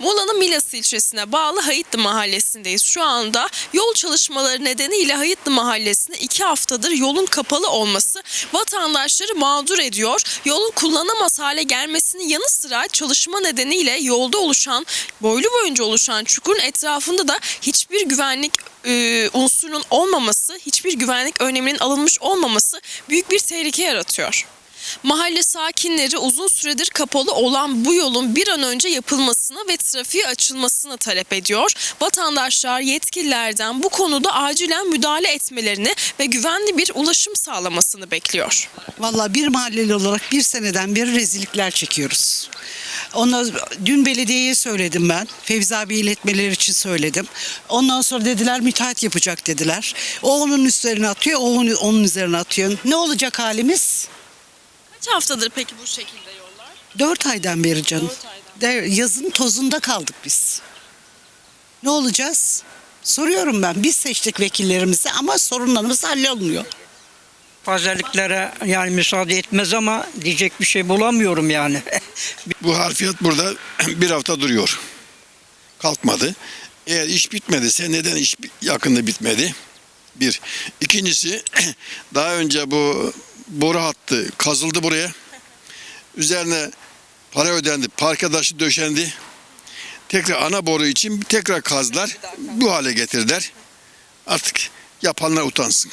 Muğla'nın Milas ilçesine bağlı Hayıtlı mahallesindeyiz. Şu anda yol çalışmaları nedeniyle Hayıtlı mahallesine iki haftadır yolun kapalı olması vatandaşları mağdur ediyor. Yolun kullanamaz hale gelmesinin yanı sıra çalışma nedeniyle yolda oluşan, boylu boyunca oluşan çukurun etrafında da hiçbir güvenlik e, unsurunun olmaması, hiçbir güvenlik önleminin alınmış olmaması büyük bir tehlike yaratıyor. Mahalle sakinleri uzun süredir kapalı olan bu yolun bir an önce yapılmasını ve trafiğe açılmasını talep ediyor. Vatandaşlar yetkililerden bu konuda acilen müdahale etmelerini ve güvenli bir ulaşım sağlamasını bekliyor. Vallahi bir mahalleli olarak bir seneden beri rezillikler çekiyoruz. Ondan, dün belediyeye söyledim ben. Fevzi abi iletmeleri için söyledim. Ondan sonra dediler müteahhit yapacak dediler. O onun üzerine atıyor, o onun üzerine atıyor. Ne olacak halimiz? Kaç haftadır peki bu şekilde yollar? Dört aydan beri canım. Dört aydan. De, yazın tozunda kaldık biz. Ne olacağız? Soruyorum ben. Biz seçtik vekillerimizi ama sorunlarımız hallolmuyor. Pazarlıklara yani müsaade etmez ama diyecek bir şey bulamıyorum yani. Bu harfiyat burada bir hafta duruyor. Kalkmadı. Eğer iş bitmediyse neden iş bi- yakında bitmedi? Bir. İkincisi daha önce bu boru hattı kazıldı buraya. Üzerine para ödendi. Park adaşı döşendi. Tekrar ana boru için tekrar kazdılar. Bu hale getirdiler. Artık yapanlar utansın.